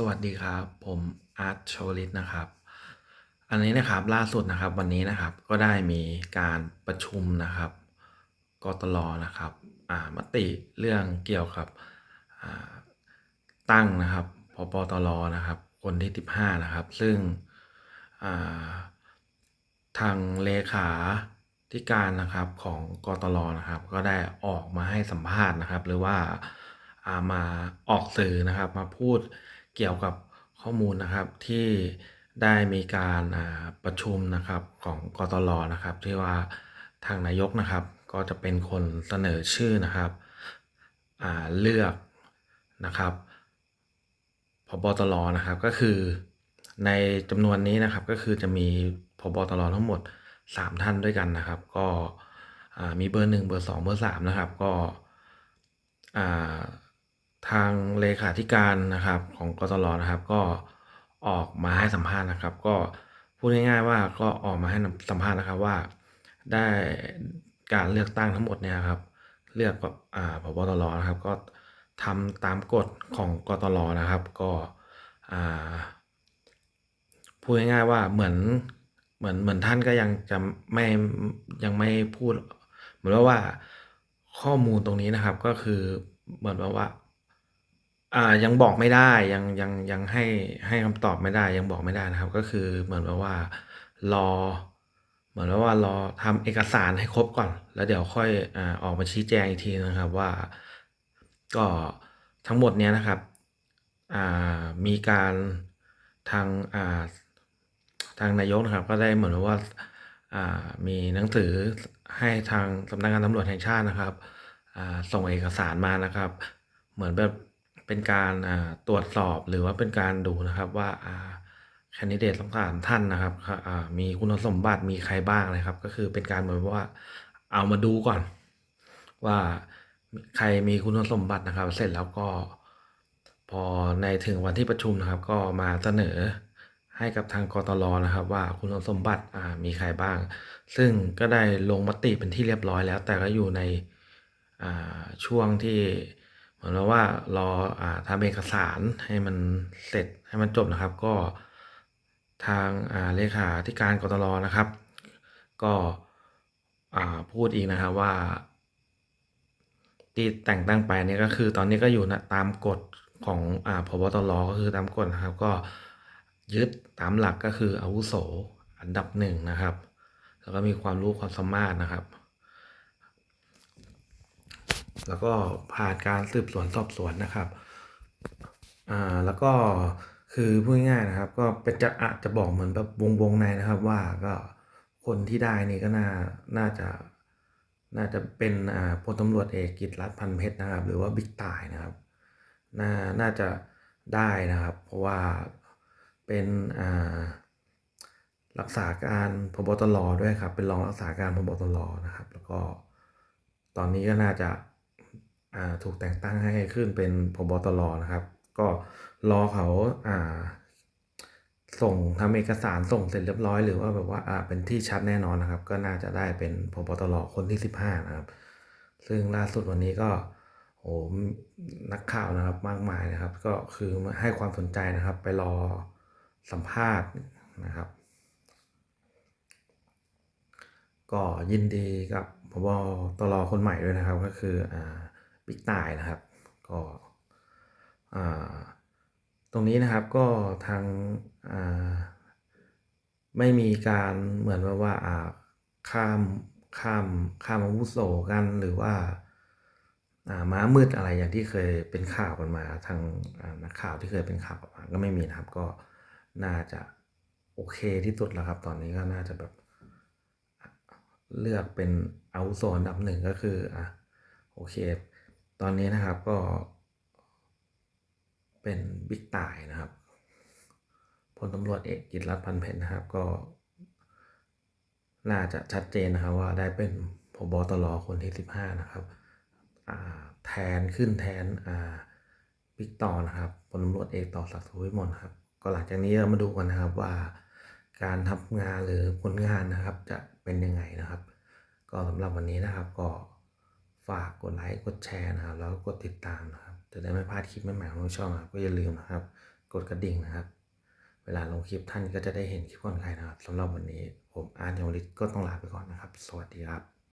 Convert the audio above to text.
สวัสดีครับ ผมอาร์ตโชลิตนะครับ อันนี้นะครับล่าสุดนะครับวันนี้นะครับก็ได้มีการประชุมนะครับกตลนะครับอ่ามติเรื่องเกี่ยวกับตั้งนะครับพปตรนะครับ คนที่ 15 นะครับ ซึ่งาทางเลขาธิการนะครับของกตลนะครับ ก็ได้ออกมาให้สัมภาษณ์นะครับ หรือว่าอ่ามาออกสื่อนะครับมาพูด เกี่ยวกับข้อมูลนะครับที่ได้มีการประชุมนะครับของกตลนะครับ ที่ว่าทางนายกนะครับ ก็จะเป็นคนเสนอชื่อนะครับเลือกนะครับพบตรนะครับก็คือในจำนวนนี้นะครับก็คือจะมีพบตรทั้งหมด 3 ท่านด้วยกันนะครับ ก็มีเบอร์หนึ่งเบอร์สองเบอร์สามนะครับ ก็ ทางเลขาธิการนะครับของกตลนะครับ ก็ออกมาให้สัมภาษณ์นะครับ ก็พูดง่ายๆว่าก็ออกมาให้สัมภาษณ์นะครับว่า ได้การเลือกตั้งทั้งหมดเนี่ยครับ เลือกกับอ่าพบตรนะครับ ก็ทำตามกฎของกตลนะครับ ก็อ่าพูดง่ายๆว่าเหมือนเหมือนเหมือนท่านก็ยังจะไม่ยังไม่พูด เหมือนว่าข้อมูลตรงนี้นะครับก็คือเหมือนว่า อ่า ยังบอกไม่ได้ ยัง ยัง ยังให้ ให้คำตอบไม่ได้ ยังบอกไม่ได้นะครับ ก็คือเหมือนว่าว่า รอ เหมือนว่ารอทำเอกสารให้ครบก่อน แล้วเดี๋ยวค่อยอ่าออกมาชี้แจงอีกทีนะครับว่า ก็ทั้งหมดเนี้ยนะครับอ่ามีการทางอ่าทางนายกนะครับ ก็ได้เหมือนว่าอ่ามีหนังสือให้ทางสำนักงานตำรวจแห่งชาตินะครับอ่าส่งเอกสารมานะครับ เหมือนแบบ เป็นการตรวจสอบหรือว่าเป็นการดูนะครับว่าแคนดิเดตทั้งสามท่านนะครับมีคุณสมบัติมีใครบ้างนะครับ ก็คือเป็นการเหมือนว่าเอามาดูก่อน ว่าใครมีคุณสมบัตินะครับ เสร็จแล้วก็พอในถึงวันที่ประชุมนะครับ ก็มาเสนอให้กับทางกตลนะครับ ว่าคุณสมบัติมีใครบ้าง ซึ่งก็ได้ลงมติเป็นที่เรียบร้อยแล้ว แต่ก็อยู่ในช่วงที่ เหมือนว่ารออ่าทำเอกสารให้มันเสร็จให้มันจบนะครับ ก็ทางอ่าเลขาธิการกตลนะครับ ก็อ่าพูดอีกนะครับว่า ที่แต่งตั้งไปเนี่ยก็คือตอนนี้ก็อยู่นะตามกฎของอ่าพบตรก็คือตามกฎนะครับ ก็ยึดตามหลักก็คืออาวุโสอันดับหนึ่งนะครับ แล้วก็มีความรู้ความสามารถนะครับ แล้วก็ผ่านการสืบสวนสอบสวนนะครับอ่าแล้วก็คือพูดง่ายๆนะครับ ก็เป็นจะอาจจะบอกเหมือนแบบวงวงในนะครับว่าก็คนที่ได้นี่ก็น่าน่าจะน่าจะเป็นอ่าพลตำรวจเอกกิตรัฐพันเพชรนะครับ หรือว่าบิ๊กต่ายนะครับน่าน่าจะได้นะครับ เพราะว่าเป็นอ่ารักษาการพบตรด้วยครับ เป็นรองรักษาการพบตรนะครับ แล้วก็ตอนนี้ก็น่าจะ ถูกแต่งตั้งให้ขึ้นเป็นพบตรนะครับ ก็รอเขาส่งทำเอกสารส่งเสร็จเรียบร้อยหรือว่าแบบว่าอ่าเป็นที่ชัดแน่นอนนะครับ ก็น่าจะได้เป็นพบตรคนที่ 15 นะครับ ซึ่งล่าสุดวันนี้ก็โอ้นักข่าวนะครับมากมายนะครับ ก็คือให้ความสนใจนะครับ ไปรอสัมภาษณ์นะครับ ก็ยินดีกับพบตรคนใหม่ด้วยนะครับ ก็คืออ่า บิ๊กตายนะครับก็ตรงนี้นะครับก็ทางไม่มีการเหมือนว่าว่าาข้ามข้ามข้ามอาวุโสกันหรือว่าม้ามืดอะไรอย่างที่เคยเป็นข่าวกันมาทางนักข่าวที่เคยเป็นข่าวมาก็ไม่มีนะครับ ก็น่าจะโอเคที่สุดแล้วครับ ตอนนี้ก็น่าจะแบบเลือกเป็นอาวุโสอันดับหนึ่งก็คืออะโอเค ตอนนี้นะครับก็ เป็นบิ๊กต่ายนะครับพลตำรวจเอกกิตรัฐพันเพชรนะครับก็ น่าจะชัดเจนนะครับว่าได้เป็นพบตรคนที่ 15 นะครับแทนขึ้นแทนบิ๊กต่อนะครับพลตำรวจเอกต่อศักดิ์สุวิมลครับ ก็หลังจากนี้เรามาดูกันนะครับว่าการทำงานหรือผลงานนะครับจะเป็นยังไงนะครับ ก็สำหรับวันนี้นะครับก็ ฝากกดไลค์กดแชร์นะครับ แล้วก็กดติดตามนะครับ จะได้ไม่พลาดคลิปใหม่ๆของช่องครับก็อย่าลืมนะครับ กดกระดิ่งนะครับ เวลาลงคลิปท่านก็จะได้เห็นคลิปก่อนใครนะครับสำหรับวันนี้ ผมอาร์ตยงฤทธิ์ก็ต้องลาไปก่อนนะครับ สวัสดีครับ